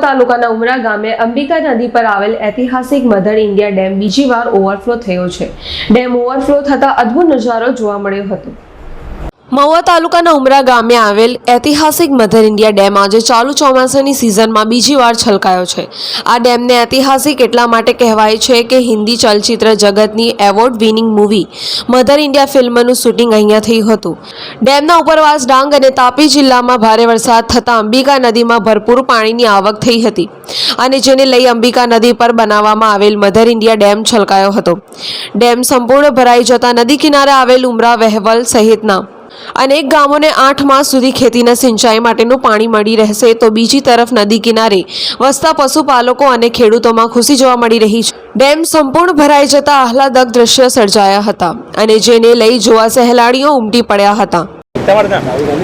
તાલુકાના ઉમરા ગામે અંબિકા નદી પર આવેલ ઐતિહાસિક મધર ઇન્ડિયા ડેમ બીજી વાર ઓવરફ્લો થયો છે. ડેમ ઓવરફ્લો થતા અદ્ભુત નજારો જોવા મળ્યો હતો. મહુવા તાલુકાના ઉમરા ગામે આવેલ ઐતિહાસિક મધર ઇન્ડિયા ડેમ આજે ચાલુ ચોમાસાની સિઝનમાં બીજી વાર છલકાયો છે. આ ડેમને ઐતિહાસિક એટલા માટે કહેવાય છે કે હિન્દી ચલચિત્ર જગતની award winning movie Mother India ફિલ્મનું શૂટિંગ અહીંયા થયું હતું. ડેમના ઉપરવાસ ડાંગ અને તાપી જિલ્લામાં ભારે વરસાદ થતાં અંબિકા નદીમાં ભરપૂર પાણીની આવક થઈ હતી અને જેને લઈ અંબિકા નદી પર બનાવવામાં આવેલ મધર ઇન્ડિયા ડેમ છલકાયો હતો. ડેમ સંપૂર્ણ ભરાઈ જતાં નદી કિનારે આવેલ ઉમરા વહેવલ સહિતના અનેક ગામોને આઠ માસ સુધી ખેતીના સિંચાઈ માટેનું પાણી મળી રહેશે તો બીજી તરફ નદી કિનારે વસતા પશુપાલકો અને ખેડૂતોમાં ખુશી જોવા મળી રહી છે. ડેમ સંપૂર્ણ ભરાઈ જતા આહલાદક દ્રશ્ય સર્જાયા હતા અને જેને લઈ જોવા સહેલાણીઓ ઉમટી પડ્યા હતા.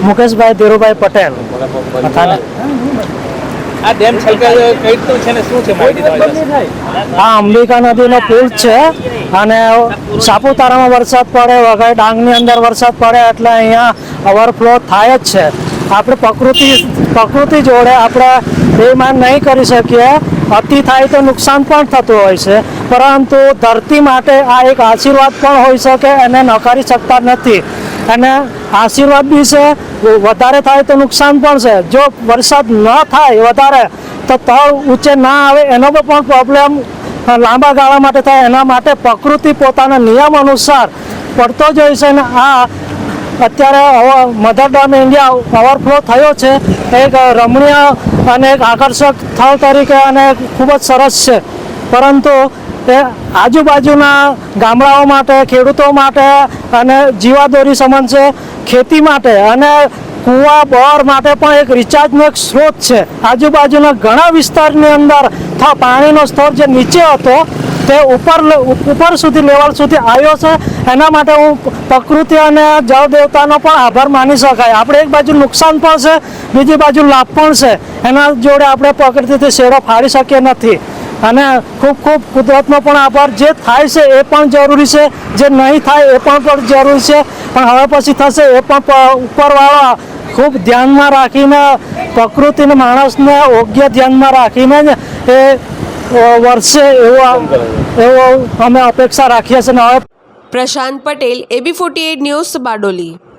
મુકેશભાઈ ધીરુભાઈ પટેલ. આ ડેમ છલકાયો કઈ રીતનું છે ને શું છે માહિતી તમારી અંબિકા નદીનો પુલ છે. અને સાપુતારામાં વરસાદ પડે વગર ડાંગની અંદર વરસાદ પડે એટલે અહીંયા ઓવરફ્લો થાય જ છે. આપણે પ્રકૃતિ પ્રકૃતિ જોડે આપણે બેમાન નહીં કરી શકીએ. અતિ થાય તો નુકસાન પણ થતું હોય છે. પરંતુ ધરતી માટે આ એક આશીર્વાદ પણ હોઈ શકે, એને નકારી શકતા નથી. અને આશીર્વાદ બી છે, વધારે થાય તો નુકસાન પણ છે. જો વરસાદ ન થાય વધારે, તો તળ ઊંચે ના આવે, એનો પણ પ્રોબ્લેમ લાંબા ગાળા માટે થાય. એના માટે પ્રકૃતિ પોતાના નિયમ અનુસાર પડતો જ હોય છે અને આ અત્યારે મધર ડેમ ઇન્ડિયા ઓવરફ્લો થયો છે. એક રમણીય અને એક આકર્ષક સ્થળ તરીકે અને ખૂબ જ સરસ છે. પરંતુ એ આજુબાજુના ગામડાઓ માટે, ખેડૂતો માટે અને જીવાદોરી સંબંધ છે, ખેતી માટે અને કૂવા બોર માટે પણ એક રિચાર્જનો એક સ્ત્રોત છે. આજુબાજુના ઘણા વિસ્તારની અંદર પાણીનો સ્તર જે નીચે હતો, તે ઉપર ઉપર સુધી, લેવલ સુધી આવ્યો છે. એના માટે હું પ્રકૃતિ અને જળ દેવતાનો પણ આભાર માની શકાય. આપણે એક બાજુ નુકસાન પણ છે, બીજી બાજુ લાભ પણ છે. એના જોડે આપણે પ્રકૃતિથી શેરો ફાડી શકીએ નથી. અને ખૂબ ખૂબ કુદરતનો પણ આભાર જે થાય છે એ પણ જરૂરી છે. જે નહીં થાય એ પણ જરૂરી છે. પણ હવે પછી થશે એ પણ ઉપરવાળા ખૂબ ધ્યાનમાં રાખીને, પ્રકૃતિને માણસને યોગ્ય ધ્યાનમાં રાખીને જ એ વર્ષે એવો એવો અમે અપેક્ષા રાખીએ છીએ. હવે Prashant Patel, AB forty news Bardoli.